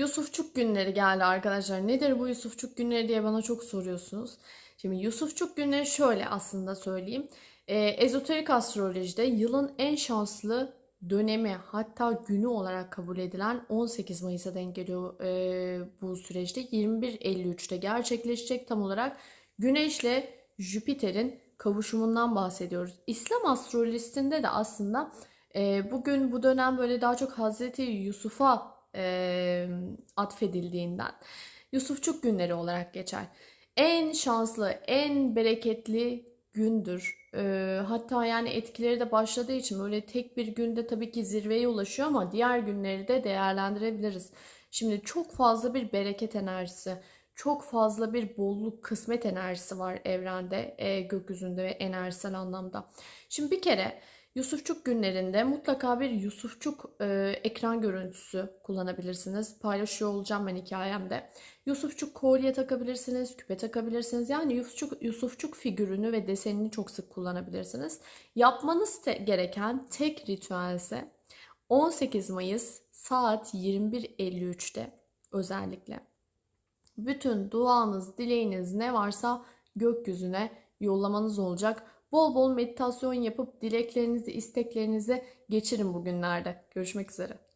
Yusufçuk günleri geldi arkadaşlar. Nedir bu Yusufçuk günleri diye bana çok soruyorsunuz. Şimdi Yusufçuk günleri şöyle aslında söyleyeyim. Ee, ezoterik astrolojide yılın en şanslı dönemi hatta günü olarak kabul edilen 18 Mayıs'a denk geliyor e, bu süreçte. 21.53'te gerçekleşecek tam olarak Güneş'le Jüpiter'in kavuşumundan bahsediyoruz. İslam astrolojisinde de aslında e, bugün bu dönem böyle daha çok Hazreti Yusuf'a e, atfedildiğinden Yusufçuk günleri olarak geçer. En şanslı, en bereketli gündür. E, hatta yani etkileri de başladığı için böyle tek bir günde tabii ki zirveye ulaşıyor ama diğer günleri de değerlendirebiliriz. Şimdi çok fazla bir bereket enerjisi, çok fazla bir bolluk, kısmet enerjisi var evrende, e, gökyüzünde ve enerjisel anlamda. Şimdi bir kere Yusufçuk günlerinde mutlaka bir Yusufçuk e, ekran görüntüsü kullanabilirsiniz. Paylaşıyor olacağım ben hikayemde. Yusufçuk kolye takabilirsiniz, küpe takabilirsiniz. Yani Yusufçuk, Yusufçuk figürünü ve desenini çok sık kullanabilirsiniz. Yapmanız te- gereken tek ritüel ise 18 Mayıs saat 21.53'te özellikle bütün duanız, dileğiniz ne varsa gökyüzüne yollamanız olacak. Bol bol meditasyon yapıp dileklerinizi, isteklerinizi geçirin bugünlerde. Görüşmek üzere.